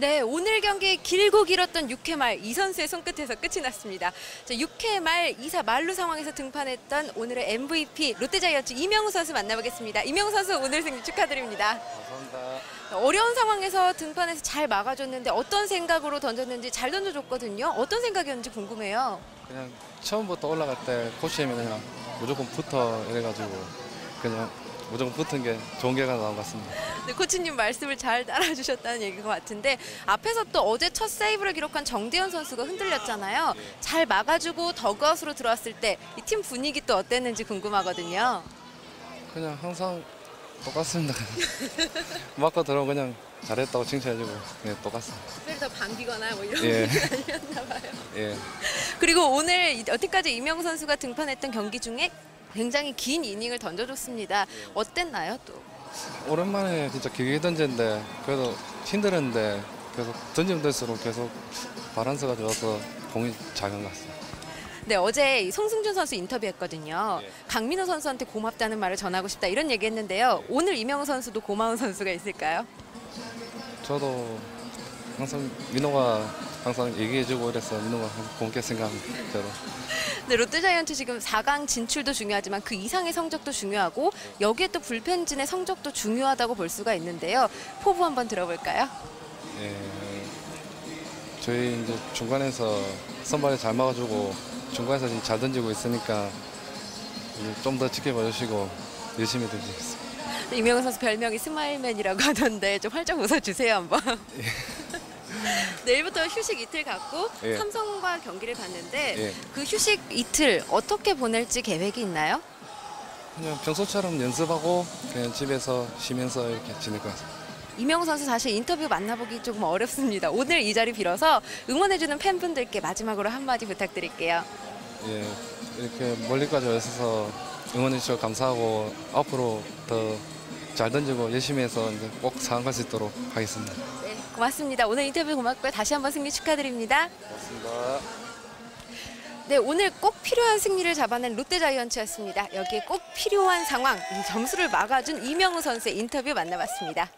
네, 오늘 경기 길고 길었던 6회 말 이 선수의 손끝에서 끝이 났습니다. 자, 6회 말 2사 말루 상황에서 등판했던 오늘의 MVP 롯데자이언츠 이명우 선수 만나보겠습니다. 이명우 선수 오늘 승리 축하드립니다. 감사합니다. 어려운 상황에서 등판해서 잘 막아줬는데 어떤 생각으로 던졌는지 잘 던져줬거든요. 어떤 생각이었는지 궁금해요. 그냥 처음부터 올라갈 때 코치님이 그냥 무조건 붙어 이래가지고 그냥 무조건 붙은 게 좋은 결과 나온 것 같습니다. 네, 코치님 말씀을 잘 따라주셨다는 얘기인 것 같은데 앞에서 또 어제 첫 세이브를 기록한 정대현 선수가 흔들렸잖아요. 잘 막아주고 더그아웃으로 들어왔을 때 이 팀 분위기 또 어땠는지 궁금하거든요. 그냥 항상 똑같습니다. 맞고 들어오면 그냥 잘했다고 칭찬해주고 네, 똑같습니다. 특별히 더 반기거나 뭐 이런 예. 게 아니었나 봐요. 예. 그리고 오늘 이- 여태까지 이명우 선수가 등판했던 경기 중에 굉장히 긴 이닝을 던져줬습니다. 어땠나요 또? 오랜만에 진짜 길게 던졌는데 그래도 힘들었는데 계속 던지면 될수록 계속 바란스가 좋아서 공이 잘간것 같습니다. 네 어제 이 송승준 선수 인터뷰했거든요. 예. 강민호 선수한테 고맙다는 말을 전하고 싶다 이런 얘기했는데요. 오늘 이명우 선수도 고마운 선수가 있을까요? 저도 항상 민호가 항상 얘기해주고 이래서 민호가 항상 고맙게 생각합니다. 저도. 네, 롯데자이언츠 지금 4강 진출도 중요하지만 그 이상의 성적도 중요하고 여기에 또 불펜진의 성적도 중요하다고 볼 수가 있는데요. 포부 한번 들어볼까요? 예, 저희 이제 중간에서 선발에 잘 막아주고 중간에서 지금 잘 던지고 있으니까 좀 더 지켜봐 주시고 열심히 던지겠습니다. 네, 이명우 선수 별명이 스마일맨이라고 하던데 좀 활짝 웃어주세요 한번. 내일부터 휴식 이틀 갖고 예. 삼성과 경기를 갔는데 예. 그 휴식 이틀 어떻게 보낼지 계획이 있나요? 그냥 평소처럼 연습하고 그냥 집에서 쉬면서 이렇게 지낼 것 같습니다. 이명우 선수 사실 인터뷰 만나보기 조금 어렵습니다. 오늘 이 자리 빌어서 응원해주는 팬분들께 마지막으로 한마디 부탁드릴게요. 예, 이렇게 멀리까지 오셔서 응원해 주셔서 감사하고 앞으로 더 잘 던지고 열심히 해서 꼭 상황 갈수 있도록 하겠습니다. 네, 고맙습니다. 오늘 인터뷰 고맙고요. 다시 한번 승리 축하드립니다. 고맙습니다. 네, 오늘 꼭 필요한 승리를 잡아낸 롯데자이언츠였습니다. 여기에 꼭 필요한 상황, 이 점수를 막아준 이명우 선수의 인터뷰 만나봤습니다.